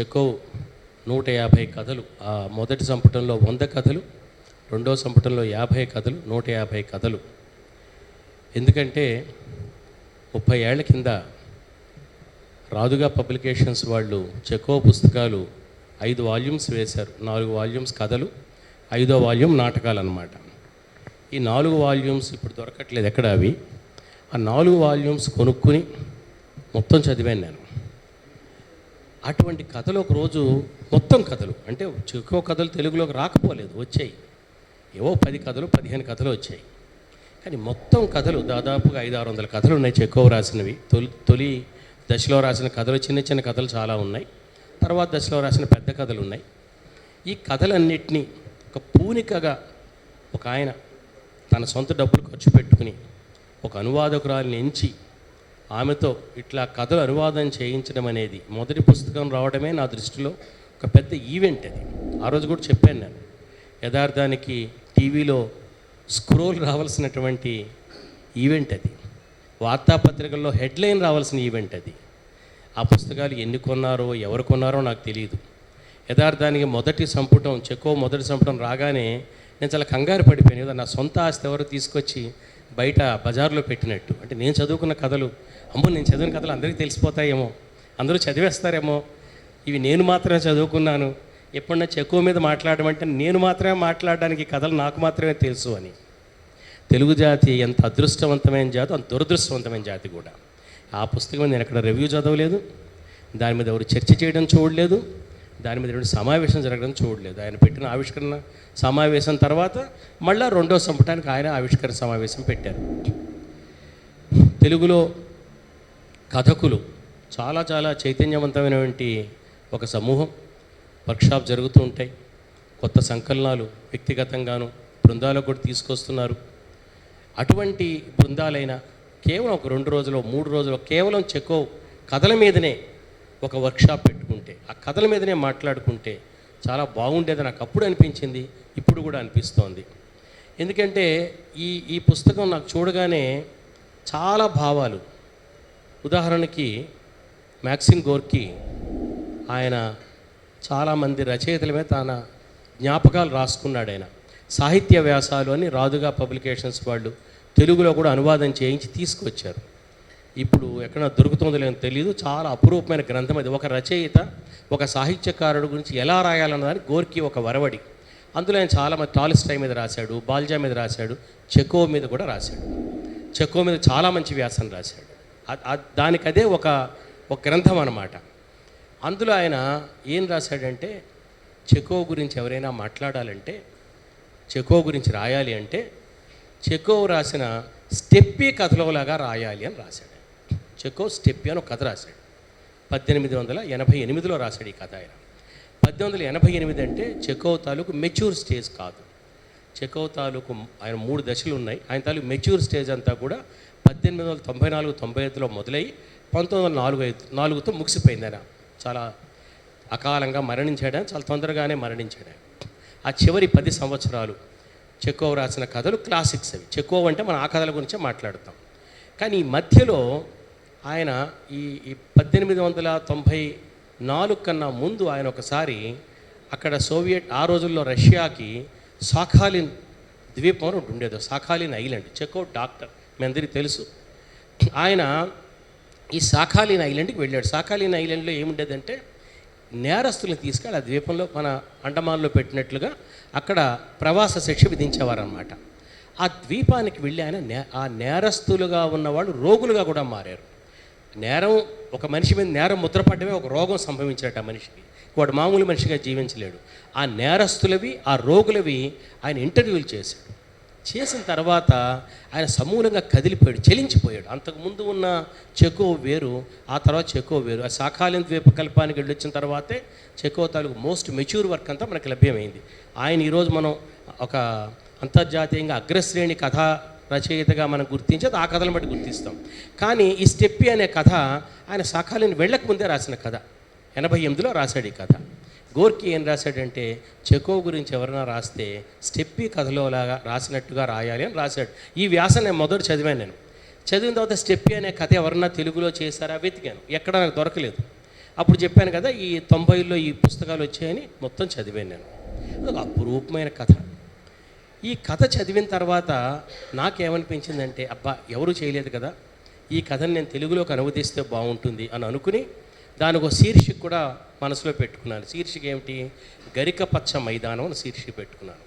చెక్కో నూట యాభై కథలు ఆ మొదటి సంపుటంలో వంద కథలు రెండో సంపుటంలో యాభై కథలు నూట యాభై కథలు. ఎందుకంటే ముప్పై ఏళ్ళ కింద రాదుగా పబ్లికేషన్స్ వాళ్ళు చెక్కో పుస్తకాలు ఐదు వాల్యూమ్స్ వేశారు నాలుగు వాల్యూమ్స్ కథలు ఐదో వాల్యూమ్ నాటకాలు అన్నమాట ఈ నాలుగు వాల్యూమ్స్ ఇప్పుడు దొరకట్లేదు ఎక్కడ అవి? ఆ నాలుగు వాల్యూమ్స్ కొనుక్కుని మొత్తం చదివాను నేను. అటువంటి కథలు ఒక రోజు మొత్తం కథలు అంటే ఎక్కువ కథలు తెలుగులోకి రాకపోలేదు వచ్చాయి. ఏవో పది కథలు పదిహేను కథలు వచ్చాయి. కానీ మొత్తం కథలు దాదాపుగా ఐదు ఆరు వందల కథలు ఉన్నాయి చెక్కువ రాసినవి. తొలి తొలి దశలో రాసిన కథలు చిన్న చిన్న కథలు చాలా ఉన్నాయి. తర్వాత దశలో రాసిన పెద్ద కథలు ఉన్నాయి. ఈ కథలన్నిటినీ ఒక పూనికగా ఒక ఆయన తన సొంత డబ్బులు ఖర్చు పెట్టుకుని ఒక అనువాదకురాలిని ఎంచి ఆమెతో ఇట్లా కథలు అనువాదం చేయించడం అనేది మొదటి పుస్తకం రావడమే నా దృష్టిలో ఒక పెద్ద ఈవెంట్ అది. ఆ రోజు కూడా చెప్పాను నేను. యథార్థానికి టీవీలో స్క్రోల్ రావాల్సినటువంటి ఈవెంట్ అది. వార్తాపత్రికల్లో హెడ్లైన్ రావాల్సిన ఈవెంట్ అది. ఆ పుస్తకాలు ఎన్ని కొన్నారో ఎవరు కొన్నారో నాకు తెలియదు యథార్థానికి మొదటి సంపుటం చెక్కో మొదటి సంపుటం రాగానే నేను చాలా కంగారు పడిపోయాను. కదా నా సొంత ఆస్తి ఎవరు తీసుకొచ్చి బయట బజార్లో పెట్టినట్టు. అంటే నేను చదువుకున్న కథలు అమ్మో నేను చదివిన కథలు అందరికీ తెలిసిపోతాయేమో అందరూ చదివేస్తారేమో ఇవి నేను మాత్రమే చదువుకున్నాను ఎప్పుడన్నా చెక్కువ మీద మాట్లాడడం అంటే నేను మాత్రమే మాట్లాడడానికి కథలు నాకు మాత్రమే తెలుసు అని. తెలుగు జాతి ఎంత అదృష్టవంతమైన జాతి అంత దురదృష్టవంతమైన జాతి కూడా. ఆ పుస్తకం నేను ఎక్కడ రివ్యూ చదవలేదు దాని మీద ఎవరు చర్చ చేయడం చూడలేదు దాని మీద రెండు సమావేశం జరగడం చూడలేదు. ఆయన పెట్టిన ఆవిష్కరణ సమావేశం తర్వాత మళ్ళా రెండో సంపుటానికి ఆయన ఆవిష్కరణ సమావేశం పెట్టారు. తెలుగులో కథకులు చాలా చాలా చైతన్యవంతమైనటువంటి ఒక సమూహం. వర్క్షాప్ జరుగుతూ ఉంటాయి. కొత్త సంకలనాలు వ్యక్తిగతంగాను బృందాలకు కూడా తీసుకొస్తున్నారు. అటువంటి బృందాలైన కేవలం ఒక రెండు రోజులు మూడు రోజులు కేవలం చెక్కో కథల మీదనే ఒక వర్క్షాప్ పెట్టుకుంటే ఆ కథల మీదనే మాట్లాడుకుంటే చాలా బాగుండేది నాకు అప్పుడు అనిపించింది ఇప్పుడు కూడా అనిపిస్తోంది. ఎందుకంటే ఈ ఈ పుస్తకం నాకు చూడగానే చాలా భావాలు. ఉదాహరణకి మ్యాక్సిమ్ గోర్కి ఆయన చాలామంది రచయితల మీద తన జ్ఞాపకాలు రాసుకున్నాడు ఆయన. సాహిత్య వ్యాసాలు అని రాదుగా పబ్లికేషన్స్ వాళ్ళు తెలుగులో కూడా అనువాదం చేయించి తీసుకొచ్చారు. ఇప్పుడు ఎక్కడ దొరుకుతుందో లేదో తెలియదు చాలా అపురూపమైన గ్రంథం అది. ఒక రచయిత ఒక సాహిత్యకారుడు గురించి ఎలా రాయాలన్నదానికి గోర్కి ఒక వరవడి. అందులో ఆయన చాలా మంది టాలిస్టై మీద రాశాడు బాల్జా మీద రాశాడు చెకో మీద కూడా రాశాడు. చెకో మీద చాలా మంచి వ్యాసం రాశాడు. దానికి అదే ఒక ఒక గ్రంథం అన్నమాట. అందులో ఆయన ఏం రాశాడంటే చెకో గురించి ఎవరైనా మాట్లాడాలంటే చెకో గురించి రాయాలి అంటే చెకో రాసిన స్టెప్పీ కథలోలాగా రాయాలి అని రాశాడు. చెకో స్టెప్పి అని ఒక కథ రాశాడు. పద్దెనిమిది వందల ఎనభై ఎనిమిదిలో రాశాడు ఈ కథ ఆయన. పద్దెనిమిది వందల ఎనభై ఎనిమిది అంటే చెకో తాలూకు మెచ్యూర్ స్టేజ్ కాదు. చెకో తాలూకు ఆయన మూడు దశలు ఉన్నాయి. ఆయన తాలూకు మెచ్యూర్ స్టేజ్ అంతా కూడా పద్దెనిమిది వందల తొంభై నాలుగు తొంభై ఐదులో మొదలై పంతొమ్మిది వందల నాలుగు ఐదు నాలుగుతో ముగిసిపోయింది ఆయన. చాలా అకాలంగా మరణించాడు చాలా తొందరగానే మరణించాడు ఆ చివరి పది సంవత్సరాలు చెక్కో రాసిన కథలు క్లాసిక్స్ అవి. చెక్కో అంటే మనం ఆ కథల గురించే మాట్లాడతాం. కానీ ఈ మధ్యలో ఆయన ఈ ఈ పద్దెనిమిది వందల తొంభై నాలుగు కన్నా ముందు ఆయన ఒకసారి అక్కడ సోవియట్ ఆ రోజుల్లో రష్యాకి సాఖాలిన్ ద్వీపం ఒకటి ఉండేది సాఖాలిన్ ఐలాండ్ చెక్అవుట్ డాక్టర్ మీ అందరికీ తెలుసు. ఆయన ఈ సాఖాలిన్ ఐలాండ్కి వెళ్ళాడు. సాఖాలిన్ ఐలాండ్లో ఏముండేదంటే నేరస్తులను తీసుకెళ్ళి ఆ ద్వీపంలో మన అండమాన్లో పెట్టినట్లుగా అక్కడ ప్రవాస శిక్ష విధించేవారనమాట ఆ ద్వీపానికి వెళ్ళి ఆయన నే ఆ నేరస్తులుగా ఉన్నవాళ్ళు రోగులుగా కూడా మారారు. నేరం ఒక మనిషి మీద నేరం ముద్రపడ్డమే ఒక రోగం సంభవించినట్టు ఆ మనిషికి. వాడు మామూలు మనిషిగా జీవించలేడు. ఆ నేరస్తులవి ఆ రోగులవి ఆయన ఇంటర్వ్యూలు చేశాడు. చేసిన తర్వాత ఆయన సమూలంగా కదిలిపోయాడు చెలించిపోయాడు. అంతకుముందు ఉన్న చెకో వేరు ఆ తర్వాత చెకో వేరు. ఆ శాఖాలిన్ ద్వీపకల్పానికి వెళ్ళొచ్చిన తర్వాతే చెకో తాలూకు మోస్ట్ మెచ్యూర్ వర్క్ అంతా మనకు లభ్యమైంది. ఆయన ఈరోజు మనం ఒక అంతర్జాతీయంగా అగ్రశ్రేణి కథా రచయితగా మనం గుర్తించి ఆ కథలను బట్టి గుర్తిస్తాం. కానీ ఈ స్టెప్పి అనే కథ ఆయన సకాలిన వెళ్ళక ముందే రాసిన కథ. ఎనభై ఎనిమిదిలో రాశాడు ఈ కథ. గోర్కి ఏం రాశాడంటే చెకో గురించి ఎవరైనా రాస్తే స్టెప్పీ కథలోలాగా రాసినట్టుగా రాయాలి అని రాశాడు. ఈ వ్యాసం నేను మొదట చదివాను నేను. చదివిన తర్వాత స్టెప్పీ అనే కథ ఎవరన్నా తెలుగులో చేశారా? వెతికాను. ఎక్కడ నాకు దొరకలేదు. అప్పుడు చెప్పాను కదా ఈ తొంభైలో ఈ పుస్తకాలు వచ్చాయని మొత్తం చదివాను నేను. అదొక అపురూపమైన కథ. ఈ కథ చదివిన తర్వాత నాకేమనిపించిందంటే అబ్బా ఎవరు చేయలేదు కదా? ఈ కథను నేను తెలుగులోకి అనువదిస్తే బాగుంటుంది అని అనుకుని దానికి ఒక శీర్షిక కూడా మనసులో పెట్టుకున్నాను. శీర్షిక ఏమిటి? గరిక పచ్చ మైదానం అని శీర్షిక పెట్టుకున్నాను.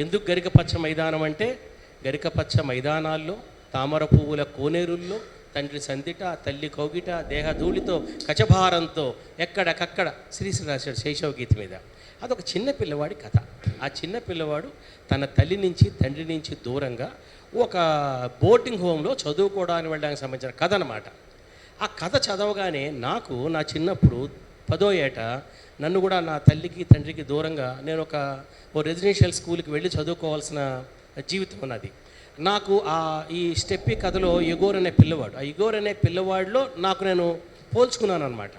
ఎందుకు గరిక పచ్చ మైదానం అంటే గరిక పచ్చ మైదానాల్లో తామర పువ్వుల కోనేరుల్లో తండ్రి సందిట తల్లి కౌగిట దేహధూళితో కచభారంతో ఎక్కడకక్కడ శ్రీశ్రీ రాశాడు శైశవ గీత మీద. అదొక చిన్న పిల్లవాడి కథ. ఆ చిన్న పిల్లవాడు తన తల్లి నుంచి తండ్రి నుంచి దూరంగా ఒక బోటింగ్ హోమ్లో చదువుకోవడానికి వెళ్ళడానికి సంబంధించిన కథ అనమాట ఆ కథ చదవగానే నాకు నా చిన్నప్పుడు పదో ఏట నన్ను కూడా నా తల్లికి తండ్రికి దూరంగా నేను ఒక ఓ రెసిడెన్షియల్ స్కూల్కి వెళ్ళి చదువుకోవాల్సిన జీవితం ఉన్నది. నాకు ఆ ఈ స్టెప్పీ కథలో ఎగోర్ అనే పిల్లవాడు ఆ ఎగోర్ అనే పిల్లవాడిలో నాకు నేను పోల్చుకున్నాను అనమాట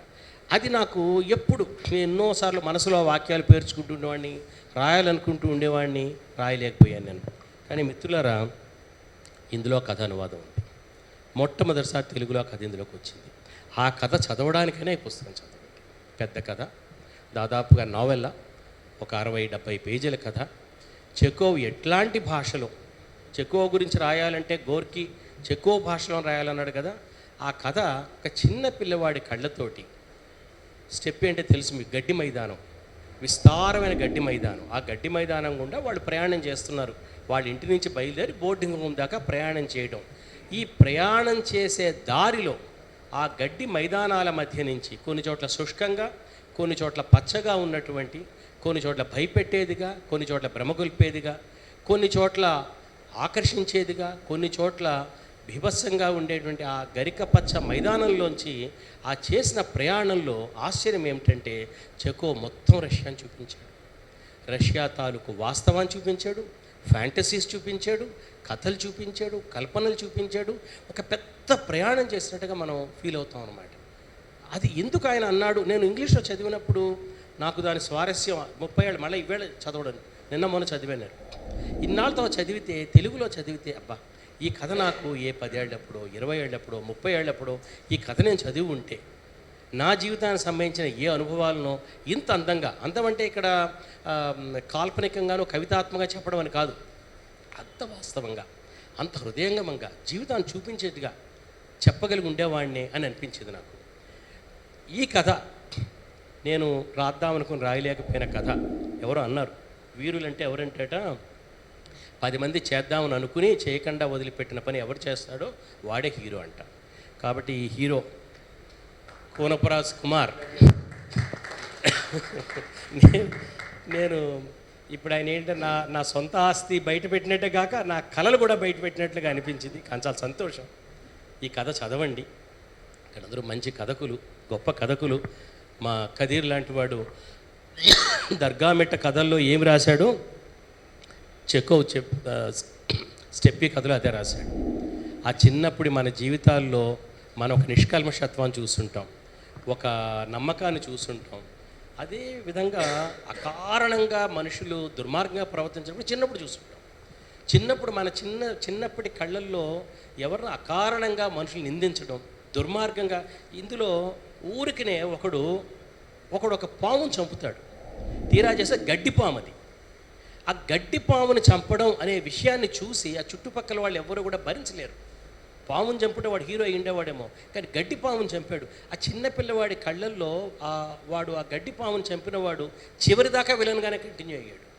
అది నాకు ఎప్పుడు ఎన్నోసార్లు మనసులో వాక్యాలు పేర్చుకుంటూ ఉండేవాడిని రాయాలనుకుంటూ ఉండేవాడిని రాయలేకపోయాను నేను. కానీ మిత్రులారా ఇందులో కథ అనువాదం ఉంది. మొట్టమొదటిసారి తెలుగులో కథ ఇందులోకి వచ్చింది. ఆ కథ చదవడానికైనా ఈ పుస్తకం చదవండి. పెద్ద కథ. దాదాపుగా నావెల్ల ఒక అరవై డెబ్బై పేజీల కథ. చెకోవ్ ఎట్లాంటి భాషలో చెకోవ్ గురించి రాయాలంటే గోర్కి చెకోవ్ భాషలో రాయాలన్నాడు కదా? ఆ కథ ఒక చిన్న పిల్లవాడి కళ్ళతోటి స్టెప్ ఏంటో తెలుసు మీకు? గడ్డి మైదానం. విస్తారమైన గడ్డి మైదానం. ఆ గడ్డి మైదానం గుండా వాళ్ళు ప్రయాణం చేస్తున్నారు. వాళ్ళ ఇంటి నుంచి బయలుదేరి బోర్డింగ్ హోమ్ దాకా ప్రయాణం చేయడం ఈ ప్రయాణం చేసే దారిలో ఆ గడ్డి మైదానాల మధ్య నుంచి కొన్ని చోట్ల శుష్కంగా కొన్ని చోట్ల పచ్చగా ఉన్నటువంటి కొన్ని చోట్ల భయపెట్టేదిగా కొన్ని చోట్ల భ్రమగొల్పేదిగా కొన్ని చోట్ల ఆకర్షించేదిగా కొన్ని చోట్ల భీభత్సంగా ఉండేటువంటి ఆ గరిక పచ్చ మైదానంలోంచి ఆ చేసిన ప్రయాణంలో ఆశ్చర్యం ఏమిటంటే చెకో మొత్తం రష్యాని చూపించాడు. రష్యా తాలూకు వాస్తవాన్ని చూపించాడు ఫ్యాంటసీస్ చూపించాడు కథలు చూపించాడు కల్పనలు చూపించాడు. ఒక పెద్ద ప్రయాణం చేసినట్టుగా మనం ఫీల్ అవుతాం అనమాట అది ఎందుకు ఆయన అన్నాడు? నేను ఇంగ్లీష్లో చదివినప్పుడు నాకు దాని స్వారస్యం ముప్పై ఏళ్ళు మళ్ళీ ఈవేళ చదవడం నిన్న మొన్న చదివాను ఇన్నాళ్ళతో చదివితే తెలుగులో చదివితే అబ్బా ఈ కథ నాకు ఏ పదేళ్ళప్పుడో ఇరవై ఏళ్ళప్పుడో ముప్పై ఏళ్ళప్పుడో ఈ కథ నేను చదివి ఉంటే నా జీవితానికి సంబంధించిన ఏ అనుభవాలను ఇంత అందంగా అందం అంటే ఇక్కడ కాల్పనికంగానో కవితాత్మకంగా చెప్పడం అని కాదు. అంత వాస్తవంగా అంత హృదయంగమంగా జీవితాన్ని చూపించేదిగా చెప్పగలిగి ఉండేవాడిని అని అనిపించింది నాకు. ఈ కథ నేను రాద్దామనుకుని రాయలేకపోయిన కథ ఎవరో అన్నారు. వీరులంటే ఎవరంటేట పది మంది చేద్దామని అనుకుని చేయకుండా వదిలిపెట్టిన పని ఎవరు చేస్తాడో వాడే హీరో అంట. కాబట్టి ఈ హీరో కోనపరాజ్ కుమార్. నేను ఇప్పుడు ఆయన ఏంటంటే నా నా సొంత ఆస్తి బయట పెట్టినట్టే కాక నా కళలు కూడా బయట పెట్టినట్లుగా అనిపించింది. కానీ చాలా సంతోషం. ఈ కథ చదవండి. ఇక్కడ అందరూ మంచి కథకులు గొప్ప కథకులు. మా కదీర్ లాంటి వాడు దర్గామెట్ట కథల్లో ఏమి రాశాడు? చెక్కో చెప్ స్టెప్పీ కథలో అదే రాశాడు. ఆ చిన్నప్పుడు మన జీవితాల్లో మనం ఒక నిష్కల్మషత్వాన్ని చూస్తుంటాం ఒక నమ్మకాన్ని చూస్తుంటాం. అదే విధంగా అకారణంగా మనుషులు దుర్మార్గంగా ప్రవర్తించినప్పుడు చిన్నప్పుడు చూస్తుంటాం. చిన్నప్పుడు మన చిన్న చిన్నప్పటి కళ్ళల్లో ఎవరిని అకారణంగా మనుషులు నిందించడం దుర్మార్గంగా ఇందులో ఊరికినే ఒకడు ఒకడు ఒక పామును చంపుతాడు. తీరా చేస్తే గడ్డి పాము అది ఆ గడ్డి పామును చంపడం అనే విషయాన్ని చూసి ఆ చుట్టుపక్కల వాళ్ళు ఎవరు కూడా భరించలేరు. పామును చంపుటే వాడు హీరో అయి ఉండేవాడేమో కానీ గడ్డి పామును చంపాడు. ఆ చిన్న పిల్లవాడి కళ్ళల్లో ఆ వాడు ఆ గడ్డి పాముని చంపినవాడు చివరి దాకా విలన్గానే కంటిన్యూ అయ్యాడు.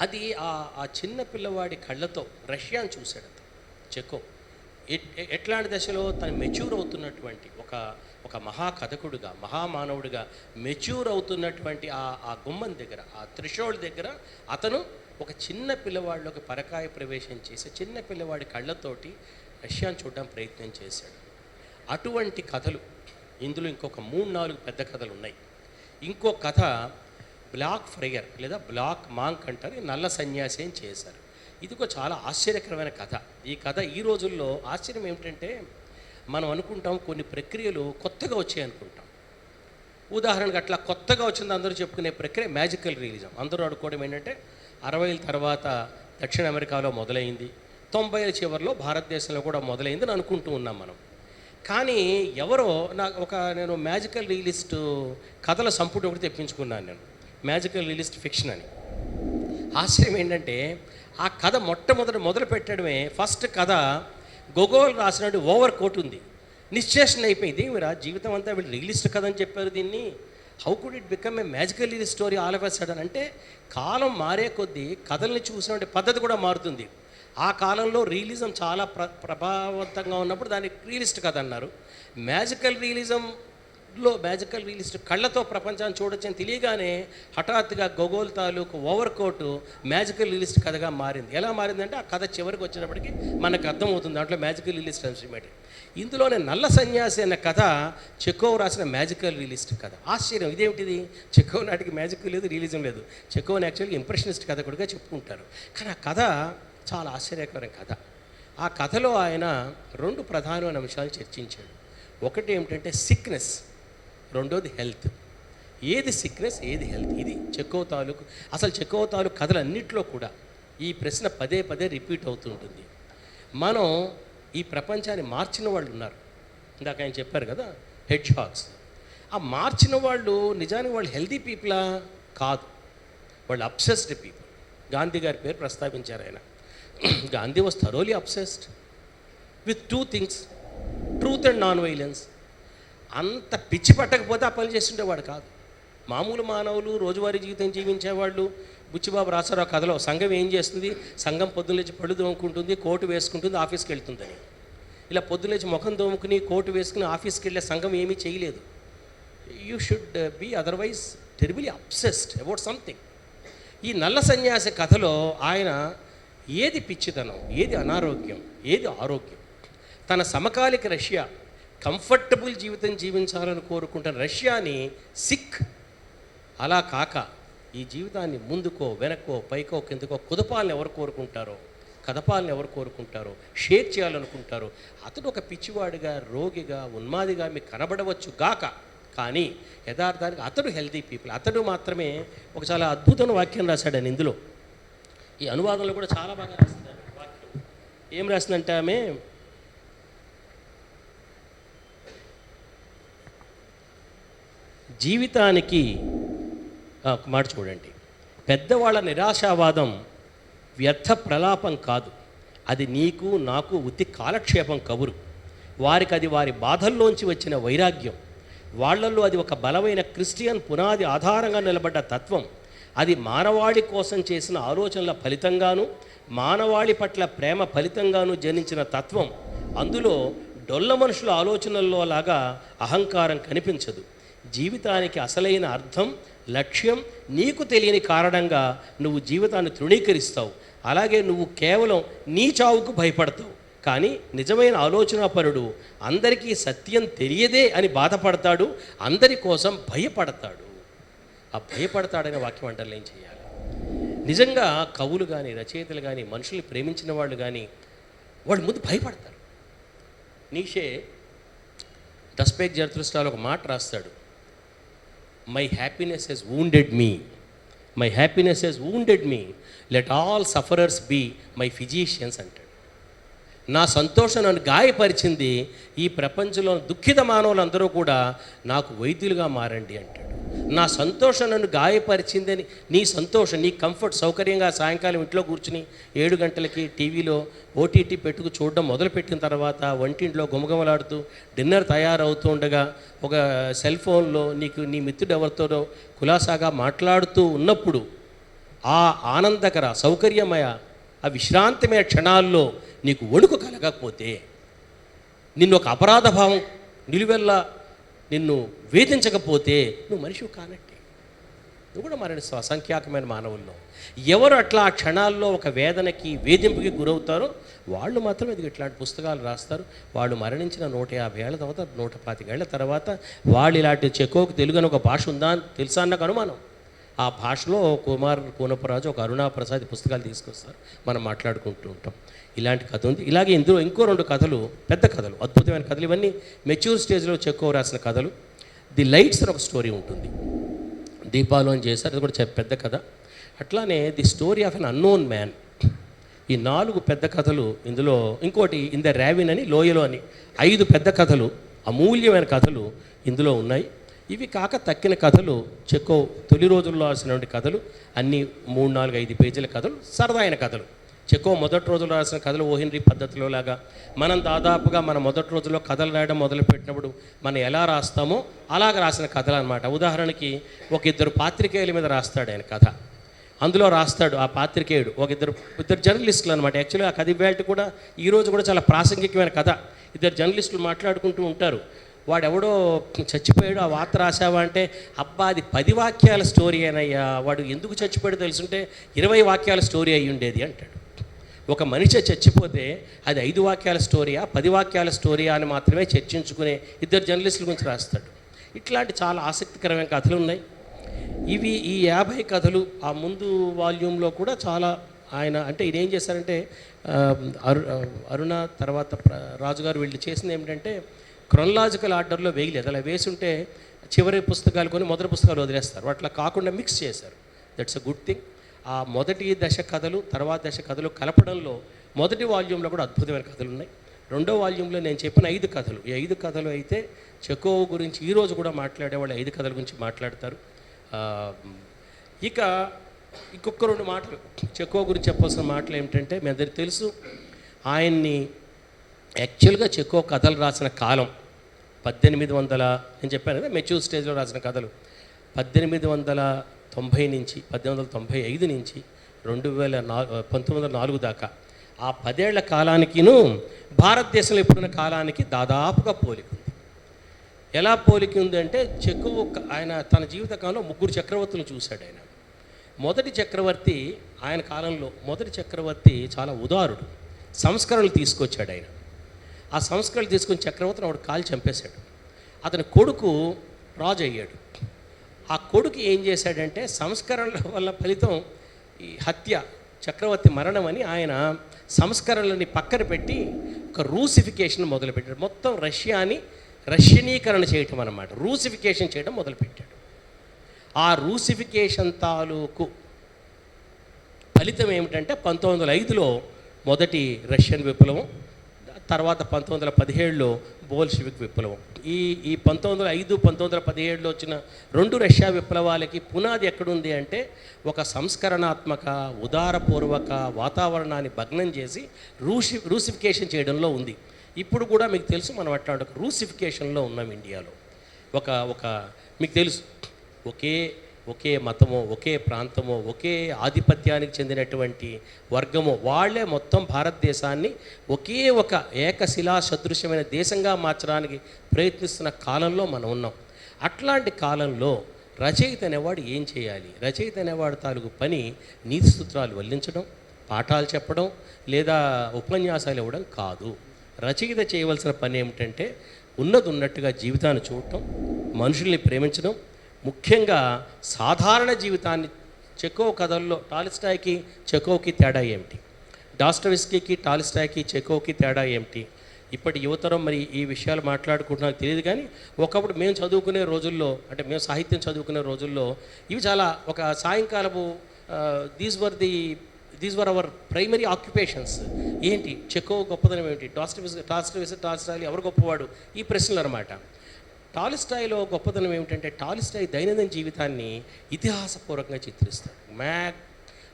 అది ఆ ఆ చిన్న పిల్లవాడి కళ్ళతో రష్యాను చూశాడు చెకో. ఎట్లాంటి దశలో తను మెచ్యూర్ అవుతున్నటువంటి ఒక ఒక మహాకథకుడుగా మహామానవుడిగా మెచ్యూర్ అవుతున్నటువంటి ఆ ఆ గుమ్మం దగ్గర ఆ త్రిశోళ్ దగ్గర అతను ఒక చిన్న పిల్లవాడిలోకి పరకాయ ప్రవేశం చేసి చిన్న పిల్లవాడి కళ్ళతోటి రష్యాను చూడడం ప్రయత్నం చేశాడు. అటువంటి కథలు ఇందులో ఇంకొక మూడు నాలుగు పెద్ద కథలు ఉన్నాయి ఇంకో కథ బ్లాక్ ఫ్రయర్ లేదా బ్లాక్ మాంక్ అంటారు నల్ల సన్యాసి అని చేశారు. ఇది ఒక చాలా ఆశ్చర్యకరమైన కథ. ఈ కథ ఈ రోజుల్లో ఆశ్చర్యం ఏమిటంటే మనం అనుకుంటాం కొన్ని ప్రక్రియలు కొత్తగా వచ్చాయి అనుకుంటాం. ఉదాహరణకు అట్లా కొత్తగా వచ్చింది అందరూ చెప్పుకునే ప్రక్రియ మ్యాజికల్ రియలిజం. అందరూ అనుకోవడం ఏంటంటే అరవైల తర్వాత దక్షిణ అమెరికాలో మొదలైంది తొంభైల చివరిలో భారతదేశంలో కూడా మొదలైందని అనుకుంటూ ఉన్నాం మనం. కానీ ఎవరో నాకు ఒక నేను మ్యాజికల్ రియలిస్ట్ కథల సంపుటి ఒకటి తెప్పించుకున్నాను నేను. మ్యాజికల్ రియలిస్ట్ ఫిక్షన్ అని. ఆశ్చర్యం ఏంటంటే ఆ కథ మొట్టమొదటి మొదలు పెట్టడమే ఫస్ట్ కథ గొగోల్ రాసినట్టు ఓవర్ కోట్ ఉంది. నిశ్చేషణ అయిపోయింది. మీరు ఆ జీవితం అంతా వీళ్ళు రియలిస్ట్ కథ అని చెప్పారు దీన్ని. How could it become a magical realist story all of sudden అంటే కాలం మారే కొద్దీ కథల్ని చూసినటువంటి పద్ధతి కూడా మారుతుంది. ఆ కాలంలో రియలిజం చాలా ప్ర ప్రభావవంతంగా ఉన్నప్పుడు దాన్ని రియలిస్ట్ కథ అన్నారు. మ్యాజికల్ రియలిజంలో మ్యాజికల్ రియలిస్ట్ కళ్ళతో ప్రపంచాన్ని చూడొచ్చని తెలియగానే హఠాత్తుగా గొగోల్ తాలూకు ఓవర్ కోటు మ్యాజికల్ రియలిస్ట్ కథగా మారింది. ఎలా మారిందంటే ఆ కథ చివరికి వచ్చినప్పటికీ మనకు అర్థమవుతుంది దాంట్లో మ్యాజికల్ రియలిస్ట్ అన్సిమేట్ ఇందులోనే నల్ల సన్యాసి అనే కథ చెకోవ్ రాసిన మ్యాజికల్ రియలిస్ట్ కథ. ఆశ్చర్యం. ఇదేమిటిది? చెకోవ్ నాటికి మ్యాజిక్ లేదు రియలిజం లేదు. చెకోవ్ని యాక్చువల్గా ఇంప్రెషనిస్ట్ కథ కూడా చెప్పుకుంటారు. కానీ ఆ కథ చాలా ఆశ్చర్యకరమైన కథ. ఆ కథలో ఆయన రెండు ప్రధానమైన అంశాలు చర్చించాడు. ఒకటి ఏమిటంటే సిక్నెస్ రెండోది హెల్త్. ఏది సిక్నెస్ ఏది హెల్త్? ఇది చెక్కవ తాలూకు అసలు చెక్కో తాలూకు కథలన్నింటిలో కూడా ఈ ప్రశ్న పదే పదే రిపీట్ అవుతుంటుంది మనం ఈ ప్రపంచాన్ని మార్చిన వాళ్ళు ఉన్నారు. ఇందాక ఆయన చెప్పారు కదా హెడ్ షాక్స్. ఆ మార్చిన వాళ్ళు నిజానికి వాళ్ళు హెల్తీ పీపులా? కాదు. వాళ్ళు అబ్సెస్డ్ పీపుల్. గాంధీ గారి పేరు ప్రస్తావించారు ఆయన. Gandhi was thoroughly with two things truth and non violence. అంత పిచ్చి పట్టకపోతే ఆ పని చేస్తుండేవాడు కాదు. మామూలు మానవులు రోజువారీ జీవితం జీవించేవాళ్ళు బుచ్చిబాబు రాసారావు కథలో. సంఘం ఏం చేస్తుంది? సంఘం పొద్దులేచి పళ్ళు దోముకుంటుంది కోటు వేసుకుంటుంది ఆఫీస్కి వెళ్తుందని. ఇలా పొద్దులేచి ముఖం దోముకుని కోటు వేసుకుని ఆఫీస్కి వెళ్ళే సంఘం ఏమీ చేయలేదు. You should be otherwise terribly obsessed about something ఈ నల్ల సన్యాసి కథలో ఆయన ఏది పిచ్చితనం ఏది అనారోగ్యం ఏది ఆరోగ్యం? తన సమకాలిక రష్యా కంఫర్టబుల్ జీవితం జీవించాలని కోరుకుంటున్న రష్యాని సిక్ అలా కాక ఈ జీవితాన్ని ముందుకో వెనక్కో పైకో కిందకో కుదపాలని ఎవరు కోరుకుంటారో కదపాలని ఎవరు కోరుకుంటారో షేక్ చేయాలనుకుంటారో అతడు ఒక పిచ్చివాడిగా రోగిగా ఉన్మాదిగా మీకు కనబడవచ్చు గాక. కానీ యథార్థానికి అతడు హెల్తీ పీపుల్ అతడు మాత్రమే ఒక చాలా అద్భుతమైన వాక్యం రాశాడని ఇందులో. ఈ అనువాదంలో కూడా చాలా బాగా రాస్తున్నాడు వాక్యం. ఏం రాసిందంటే ఆమె? జీవితానికి ఒక మాట చూడండి. పెద్దవాళ్ళ నిరాశావాదం వ్యర్థ ప్రలాపం కాదు. అది నీకు నాకు ఉత్తి కాలక్షేపం కబురు వారికి అది వారి బాధల్లోంచి వచ్చిన వైరాగ్యం. వాళ్ళల్లో అది ఒక బలమైన క్రిస్టియన్ పునాది ఆధారంగా నిలబడ్డ తత్వం. అది మానవాళి కోసం చేసిన ఆలోచనల ఫలితంగాను మానవాళి పట్ల ప్రేమ ఫలితంగాను జనించిన తత్వం. అందులో డొల్ల మనుషుల ఆలోచనల్లో లాగా అహంకారం కనిపించదు. జీవితానికి అసలైన అర్థం లక్ష్యం నీకు తెలియని కారణంగా నువ్వు జీవితాన్ని తృణీకరిస్తావు. అలాగే నువ్వు కేవలం నీ చావుకు భయపడతావు. కానీ నిజమైన ఆలోచనాపరుడు అందరికీ సత్యం తెలియదే అని బాధపడతాడు అందరి కోసం భయపడతాడు. ఆ భయపడతాడనే వాక్యం అంటారు ఏం చేయాలి నిజంగా కవులు కానీ రచయితలు కానీ మనుషులు ప్రేమించిన వాళ్ళు కానీ వాళ్ళు ముందు భయపడతారు. నీషే దస్పేక్ జర్తృష్టాలు ఒక మాట రాస్తాడు. My happiness has wounded me my happiness has wounded me let all sufferers be my physicians అంటాడు. నా సంతోషం నన్ను గాయపరిచింది ఈ ప్రపంచంలో దుఃఖిత మానవులందరూ కూడా నాకు వైద్యులుగా మారండి అంటాడు. నా సంతోషం నన్ను గాయపరిచిందని నీ సంతోషం నీ కంఫర్ట్ సౌకర్యంగా సాయంకాలం ఇంట్లో కూర్చుని ఏడు గంటలకి టీవీలో ఓటీటీ పెట్టుకు చూడడం మొదలుపెట్టిన తర్వాత వంటింట్లో గుమగుమలాడుతూ డిన్నర్ తయారవుతూ ఉండగా ఒక సెల్ ఫోన్లో నీకు నీ మిత్రుడు ఎవరితోనో కులాసాగా మాట్లాడుతూ ఉన్నప్పుడు ఆ ఆనందకర సౌకర్యమయ ఆ విశ్రాంతిమయ క్షణాల్లో నీకు వణుకు కలగకపోతే నిన్ను ఒక అపరాధ భావం నిలువెల్లా నిన్ను వేధించకపోతే నువ్వు మనిషివి కానట్టే. నువ్వు కూడా మరణిస్తావు అసంఖ్యాకమైన మానవుల్లో. ఎవరు అట్లా ఆ క్షణాల్లో ఒక వేదనకి వేధింపుకి గురవుతారో వాళ్ళు మాత్రం ఇది ఇట్లాంటి పుస్తకాలు రాస్తారు. వాళ్ళు మరణించిన నూట యాభై ఏళ్ళ తర్వాత నూట పాతికేళ్ళ తర్వాత వాళ్ళు ఇలాంటి చెకోకు తెలుగు అని ఒక భాష ఉందా అని తెలుసా అన్నకు నాకు అనుమానం. ఆ భాషలో కుమార్ కూనపరాజు ఒక అరుణాప్రసాద్ పుస్తకాలు తీసుకొస్తారు. మనం మాట్లాడుకుంటూ ఉంటాం. ఇలాంటి కథ ఉంది. ఇలాగే ఇందులో ఇంకో రెండు కథలు పెద్ద కథలు అద్భుతమైన కథలు. ఇవన్నీ మెచ్యూర్ స్టేజ్లో చెక్కో రాసిన కథలు. ది లైట్స్ అని ఒక స్టోరీ ఉంటుంది. దీపాలు అని చేశారు. అది కూడా పెద్ద కథ. అట్లానే the story of an unknown man. ఈ నాలుగు పెద్ద కథలు ఇందులో ఇంకోటి ఇన్ ద ర్యావిన్ అని లోయలో అని ఐదు పెద్ద కథలు అమూల్యమైన కథలు ఇందులో ఉన్నాయి. ఇవి కాక తక్కిన కథలు చెక్కో తొలి రోజుల్లో రాసినటువంటి కథలు అన్ని మూడు నాలుగు ఐదు పేజీల కథలు సరదాయిన కథలు. చెక్కో మొదటి రోజులు రాసిన కథలు ఓహినరీ పద్ధతిలో లాగా. మనం దాదాపుగా మన మొదటి రోజుల్లో కథలు రాయడం మొదలుపెట్టినప్పుడు మనం ఎలా రాస్తామో అలాగ రాసిన కథలు అనమాట ఉదాహరణకి ఒక ఇద్దరు పాత్రికేయుల మీద రాస్తాడు ఆయన కథ. అందులో రాస్తాడు ఆ పాత్రికేయుడు. ఒక ఇద్దరు ఇద్దరు జర్నలిస్టులు అనమాట యాక్చువల్గా ఆ కథ ఇవాళ కూడా ఈ రోజు కూడా చాలా ప్రాసంగికమైన కథ. ఇద్దరు జర్నలిస్టులు మాట్లాడుకుంటూ ఉంటారు. వాడెవడో చచ్చిపోయాడు ఆ వార్త రాసావా అంటే అబ్బా అది పది వాక్యాల స్టోరీ అయినయ్యా. వాడు ఎందుకు చచ్చిపోయాడు తెలుసుంటే ఇరవై వాక్యాల స్టోరీ అయి ఉండేది అంటాడు. ఒక మనిషి చచ్చిపోతే అది ఐదు వాక్యాల స్టోరీయా పది వాక్యాల స్టోరీయా అని మాత్రమే చర్చించుకునే ఇద్దరు జర్నలిస్టుల గురించి రాస్తాడు. ఇట్లాంటి చాలా ఆసక్తికరమైన కథలు ఉన్నాయి. ఇవి ఈ యాభై కథలు ఆ ముందు వాల్యూమ్లో కూడా చాలా ఆయన అంటే ఇదేం చేశారంటే అరు అరుణ తర్వాత రాజుగారు వీళ్ళు చేసింది ఏమిటంటే క్రొనలాజికల్ ఆర్డర్లో వేయలేదు. అలా వేసుంటే చివరి పుస్తకాలు కొని మొదటి పుస్తకాలు వదిలేస్తారు. అట్లా కాకుండా మిక్స్ చేశారు. దట్స్ అ గుడ్ థింగ్ ఆ మొదటి దశ కథలు తర్వాత దశ కథలు కలపడంలో మొదటి వాల్యూమ్లో కూడా అద్భుతమైన కథలు ఉన్నాయి. రెండో వాల్యూమ్లో నేను చెప్పిన ఐదు కథలు. ఈ ఐదు కథలు అయితే చెకో గురించి ఈరోజు కూడా మాట్లాడే వాళ్ళు ఐదు కథల గురించి మాట్లాడతారు. ఇక ఇంకొక రెండు మాటలు. చెకో గురించి చెప్పాల్సిన మాటలు ఏమిటంటే మీ అందరికి తెలుసు ఆయన్ని యాక్చువల్గా చెకో కథలు రాసిన కాలం పద్దెనిమిది వందల నేను చెప్పాను కదా మెచ్యూర్ స్టేజ్లో రాసిన కథలు. పద్దెనిమిది వందల తొంభై నుంచి పద్దెనిమిది వందల తొంభై ఐదు నుంచి రెండు వేల నాలుగు పంతొమ్మిది వందల నాలుగు దాకా ఆ పదేళ్ళ కాలానికిను భారతదేశంలో ఇప్పుడున్న కాలానికి దాదాపుగా పోలిక ఉంది. ఎలా పోలిక ఉంది అంటే చెక్కు ఆయన తన జీవితకాలంలో ముగ్గురు చక్రవర్తులు చూశాడు ఆయన. మొదటి చక్రవర్తి ఆయన కాలంలో మొదటి చక్రవర్తి చాలా ఉదారుడు సంస్కరణలు తీసుకొచ్చాడు ఆయన. ఆ సంస్కరణలు తీసుకుని చక్రవర్తిని వాడు కాలు చంపేశాడు. అతని కొడుకు రాజు అయ్యాడు ఆ కొడుకు ఏం చేశాడంటే సంస్కరణల వల్ల ఫలితం ఈ హత్య చక్రవర్తి మరణం అని ఆయన సంస్కరణలని పక్కన పెట్టి ఒక రూసిఫికేషన్ మొదలుపెట్టాడు. మొత్తం రష్యాని రష్యనీకరణ చేయటం అన్నమాట. రూసిఫికేషన్ చేయడం మొదలుపెట్టాడు. ఆ రూసిఫికేషన్ తాలూకు ఫలితం ఏమిటంటే పంతొమ్మిది వందల ఐదులో మొదటి రష్యన్ విప్లవం తర్వాత పంతొమ్మిది వందల పదిహేడులో బోల్షివిక్ విప్లవం. ఈ ఈ పంతొమ్మిది వందల ఐదు పంతొమ్మిది వందల పదిహేడులో వచ్చిన రెండు రష్యా విప్లవాలకి పునాది ఎక్కడుంది అంటే ఒక సంస్కరణాత్మక ఉదారపూర్వక వాతావరణాన్ని భగ్నం చేసి రూసి రూసిఫికేషన్ చేయడంలో ఉంది. ఇప్పుడు కూడా మీకు తెలుసు మనం అట్లాంటి రూసిఫికేషన్లో ఉన్నాం ఇండియాలో. ఒక ఒక మీకు తెలుసు. ఒకే ఒకే మతమో ఒకే ప్రాంతమో ఒకే ఆధిపత్యానికి చెందినటువంటి వర్గము వాళ్ళే మొత్తం భారతదేశాన్ని ఒకే ఒక ఏకశిలా సదృశ్యమైన దేశంగా మార్చడానికి ప్రయత్నిస్తున్న కాలంలో మనం ఉన్నాం. అట్లాంటి కాలంలో రచయిత అనేవాడు ఏం చేయాలి? రచయిత అనేవాడు తాలూకు పని నీతి సూత్రాలు వల్లించడం పాఠాలు చెప్పడం లేదా ఉపన్యాసాలు ఇవ్వడం కాదు. రచయిత చేయవలసిన పని ఏమిటంటే ఉన్నది ఉన్నట్టుగా జీవితాన్ని చూడటం మనుషుల్ని ప్రేమించడం ముఖ్యంగా సాధారణ జీవితాన్ని చెకో కథల్లో టాలిస్టాయ్కి చెకోకి తేడా ఏమిటి? డాస్టవిస్కీకి టాలిస్టాయ్కి చెకోకి తేడా ఏమిటి? ఇప్పటి యువతరం మరి ఈ విషయాలు మాట్లాడుకుంటున్నారు తెలియదు కానీ ఒకప్పుడు మేము చదువుకునే రోజుల్లో అంటే మేము సాహిత్యం చదువుకునే రోజుల్లో ఇవి చాలా ఒక సాయంకాలపు these were the these were our primary occupations ఏంటి? చెకో గొప్పదనం ఏమిటి? డాస్టవిస్ టాస్టవిస్ టాల్స్టాయ్ ఎవరు గొప్పవాడు? ఈ ప్రశ్నలు అనమాట టాలిస్టాయిలో గొప్పదనం ఏమిటంటే టాలిస్టాయి దైనందిన జీవితాన్ని ఇతిహాసపూర్వకంగా చిత్రిస్తాడు. మ్యాగ్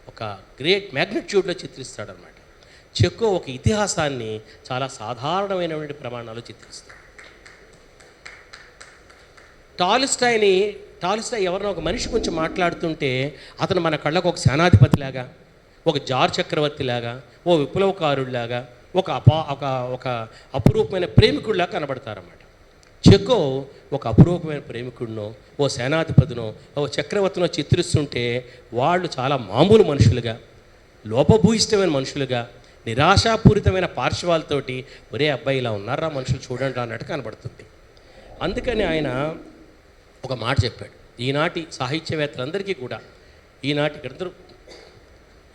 ఒక గ్రేట్ మ్యాగ్నిట్యూడ్లో చిత్రిస్తాడు అనమాట చెక్కో ఒక ఇతిహాసాన్ని చాలా సాధారణమైనటువంటి ప్రమాణాలు చిత్రిస్తాడు. టాలిస్టాయిని టాలిస్టాయి ఎవరినో ఒక మనిషి కొంచెం మాట్లాడుతుంటే అతను మన కళ్ళకు ఒక సేనాధిపతిలాగా ఒక జార్ చక్రవర్తిలాగా ఓ విప్లవకారుడిలాగా ఒక అపా ఒక ఒక అపురూపమైన ప్రేమికుడిలాగా కనబడతారన్నమాట. చెక్కో ఒక అపురూపమైన ప్రేమికుడినో ఓ సేనాధిపతినో ఓ చక్రవర్తినో చిత్రిస్తుంటే వాళ్ళు చాలా మామూలు మనుషులుగా లోపభూయిష్టమైన మనుషులుగా నిరాశాపూరితమైన పార్శ్వాలతోటి ఒరే అబ్బాయి ఇలా ఉన్నారా మనుషులు చూడండి అన్నట్టు కనబడుతుంది. అందుకని ఆయన ఒక మాట చెప్పాడు. ఈనాటి సాహిత్యవేత్తలందరికీ కూడా ఈనాటి ఇక్కడందరూ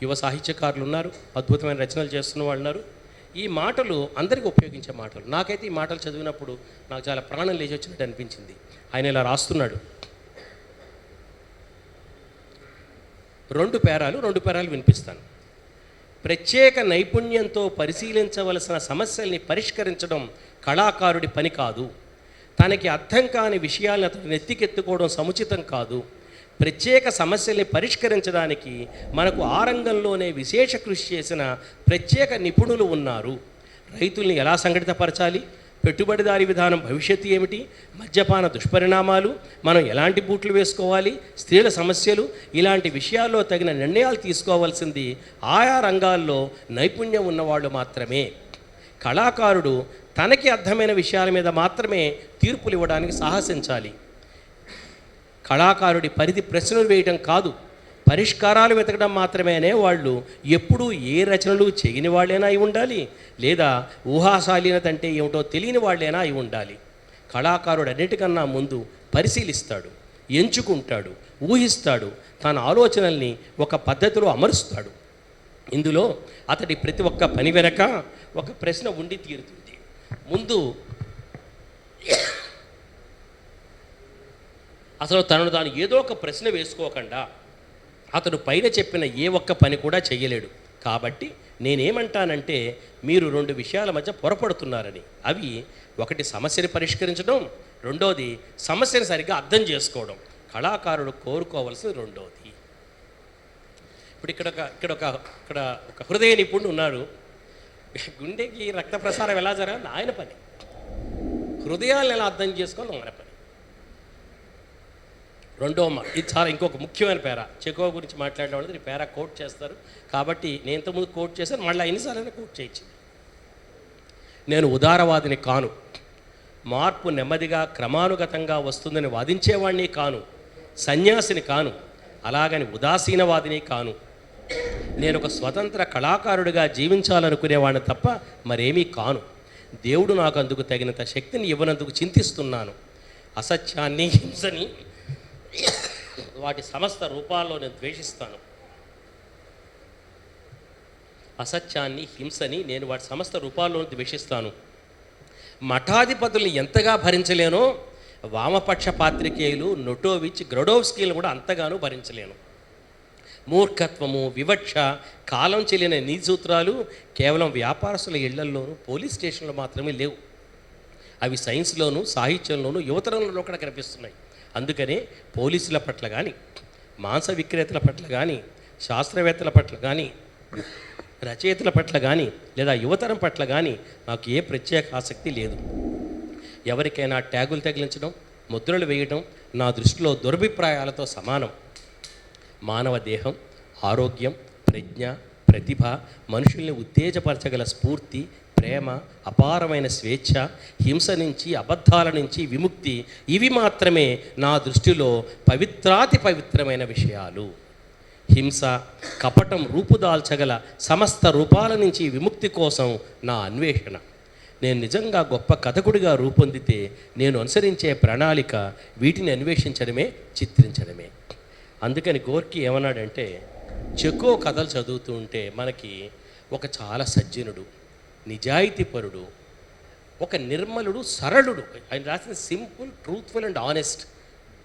యువ సాహిత్యకారులు ఉన్నారు అద్భుతమైన రచనలు చేస్తున్న వాళ్ళు ఉన్నారు ఈ మాటలు అందరికీ ఉపయోగించే మాటలు. నాకైతే ఈ మాటలు చదివినప్పుడు నాకు చాలా ప్రాణం లేచి వచ్చినట్టు అనిపించింది. ఆయన ఇలా రాస్తున్నాడు. రెండు పేరాలు రెండు పేరాలు వినిపిస్తాను. ప్రత్యేక నైపుణ్యంతో పరిశీలించవలసిన సమస్యల్ని పరిష్కరించడం కళాకారుడి పని కాదు. తనకి అర్థం కాని విషయాలను అతను నెత్తికెత్తుకోవడం సముచితం కాదు. ప్రత్యేక సమస్యల్ని పరిష్కరించడానికి మనకు ఆ రంగంలోనే విశేష కృషి చేసిన ప్రత్యేక నిపుణులు ఉన్నారు. రైతుల్ని ఎలా సంఘటితపరచాలి? పెట్టుబడిదారీ విధానం భవిష్యత్తు ఏమిటి? మద్యపాన దుష్పరిణామాలు మనం ఎలాంటి బూట్లు వేసుకోవాలి? స్త్రీల సమస్యలు ఇలాంటి విషయాల్లో తగిన నిర్ణయాలు తీసుకోవాల్సింది ఆయా రంగాల్లో నైపుణ్యం ఉన్నవాళ్ళు మాత్రమే. కళాకారుడు తనకి అర్థమైన విషయాల మీద మాత్రమే తీర్పులు ఇవ్వడానికి సాహసించాలి. కళాకారుడి పరిధి ప్రశ్నలు వేయటం కాదు పరిష్కారాలు వెతకడం మాత్రమేనే వాళ్ళు ఎప్పుడూ ఏ రచనలు చేయని వాళ్ళైనా అయి ఉండాలి లేదా ఊహాశాలీనత అంటే ఏమిటో తెలియని వాళ్ళైనా అయి ఉండాలి. కళాకారుడు అన్నిటికన్నా ముందు పరిశీలిస్తాడు ఎంచుకుంటాడు ఊహిస్తాడు తన ఆలోచనల్ని ఒక పద్ధతిలో అమరుస్తాడు. ఇందులో అతడి ప్రతి ఒక్క పని వెనక ఒక ప్రశ్న ఉండి తీరుతుంది. ముందు అసలు తనను తాను ఏదో ఒక ప్రశ్న వేసుకోకుండా అతడు పైన చెప్పిన ఏ ఒక్క పని కూడా చేయలేడు. కాబట్టి నేనేమంటానంటే మీరు రెండు విషయాల మధ్య పొరపడుతున్నారని. అవి ఒకటి సమస్యని పరిష్కరించడం రెండోది సమస్యను సరిగ్గా అర్థం చేసుకోవడం. కళాకారుడు కోరుకోవలసిన రెండోది. ఇప్పుడు ఇక్కడ ఒక ఇక్కడ ఒక ఇక్కడ ఒక హృదయ నిపుణుడు ఉన్నారు గుండెకి రక్త ప్రసారం ఎలా జరగాలి? ఆయన పని. హృదయాలను ఎలా అర్థం చేసుకోవాలి మన పని. రెండో ఇది చాలా ఇంకొక ముఖ్యమైన పేర. చెకో గురించి మాట్లాడిన వాళ్ళు పేర కోట్ చేస్తారు. కాబట్టి నేను ఇంతకుముందు కోట్ చేశాను మళ్ళీ ఎన్నిసార్లు కోట్ చేయొచ్చింది నేను ఉదారవాదిని కాను. మార్పు నెమ్మదిగా క్రమానుగతంగా వస్తుందని వాదించేవాడిని కాను. సన్యాసిని కాను. అలాగని ఉదాసీనవాదిని కాను. నేను ఒక స్వతంత్ర కళాకారుడిగా జీవించాలనుకునేవాడిని తప్ప మరేమీ కాను. దేవుడు నాకు అందుకు తగినంత శక్తిని ఇవ్వనందుకు చింతిస్తున్నాను. అసత్యాన్ని హింసని వాటి సమస్త రూపాల్లో నేను ద్వేషిస్తాను. అసత్యాన్ని హింసని నేను వాటి సమస్త రూపాల్లో ద్వేషిస్తాను. మఠాధిపతుల్ని ఎంతగా భరించలేనో వామపక్ష పాత్రికేయులు నొటోవిచ్ గ్రొడోవ్స్కీలు కూడా అంతగానూ భరించలేను. మూర్ఖత్వము వివక్ష కాలం చెల్లిన నీతి సూత్రాలు కేవలం వ్యాపారస్తుల ఇళ్ళల్లోనూ పోలీస్ స్టేషన్లో మాత్రమే లేవు. అవి సైన్స్లోను సాహిత్యంలోను యువతరంలో కూడా కనిపిస్తున్నాయి. అందుకనే పోలీసుల పట్ల కానీ మాంస విక్రేతల పట్ల కానీ శాస్త్రవేత్తల పట్ల కానీ రచయితల పట్ల కానీ లేదా యువతరం పట్ల కానీ నాకు ఏ ప్రత్యేక ఆసక్తి లేదు. ఎవరికైనా ట్యాగులు తగిలించడం ముద్రలు వేయడం నా దృష్టిలో దురభిప్రాయాలతో సమానం. మానవ దేహం ఆరోగ్యం ప్రజ్ఞ ప్రతిభ మనుషుల్ని ఉత్తేజపరచగల స్ఫూర్తి ప్రేమ అపారమైన స్వేచ్ఛ హింస నుంచి అబద్ధాల నుంచి విముక్తి ఇవి మాత్రమే నా దృష్టిలో పవిత్రాతి పవిత్రమైన విషయాలు. హింస కపటం రూపుదాల్చగల సమస్త రూపాల నుంచి విముక్తి కోసం నా అన్వేషణ. నేను నిజంగా గొప్ప కథకుడిగా రూపొందితే నేను అనుసరించే ప్రణాళిక వీటిని అన్వేషించడమే చిత్రించడమే. అందుకని గోర్కి ఏమన్నాడంటే చెకో కథలు చదువుతూ ఉంటే మనకి ఒక చాలా సజ్జనుడు నిజాయితీపరుడు ఒక నిర్మలుడు సరళుడు. ఆయన రాసిన simple truthful and honest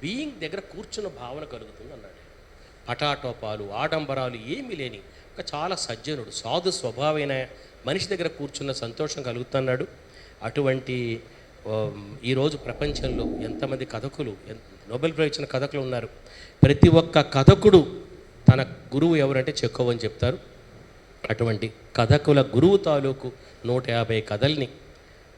being దగ్గర కూర్చున్న భావన కలుగుతుంది అన్నాడు. పటాటోపాలు ఆడంబరాలు ఏమీ లేని ఒక చాలా సజ్జనుడు సాధు స్వభావమైన మనిషి దగ్గర కూర్చున్న సంతోషం కలుగుతున్నాడు. అటువంటి ఈరోజు ప్రపంచంలో ఎంతమంది కథకులు నోబెల్ ప్రైజ్ ఇచ్చిన కథకులు ఉన్నారు. ప్రతి ఒక్క కథకుడు తన గురువు ఎవరంటే చెక్కవు అని చెప్తారు. అటువంటి కథకుల గురువు తాలూకు నూట యాభై కథల్ని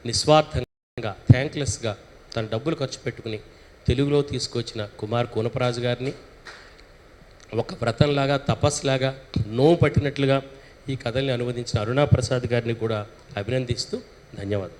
నిస్వార్థంగా థ్యాంక్లెస్గా తన డబ్బులు ఖర్చు పెట్టుకుని తెలుగులో తీసుకొచ్చిన కుమార్ కోనపరాజు గారిని ఒక వ్రతంలాగా తపస్లాగా నో పట్టినట్లుగా ఈ కథల్ని అనువదించిన అరుణా ప్రసాద్ గారిని కూడా అభినందిస్తూ ధన్యవాదాలు.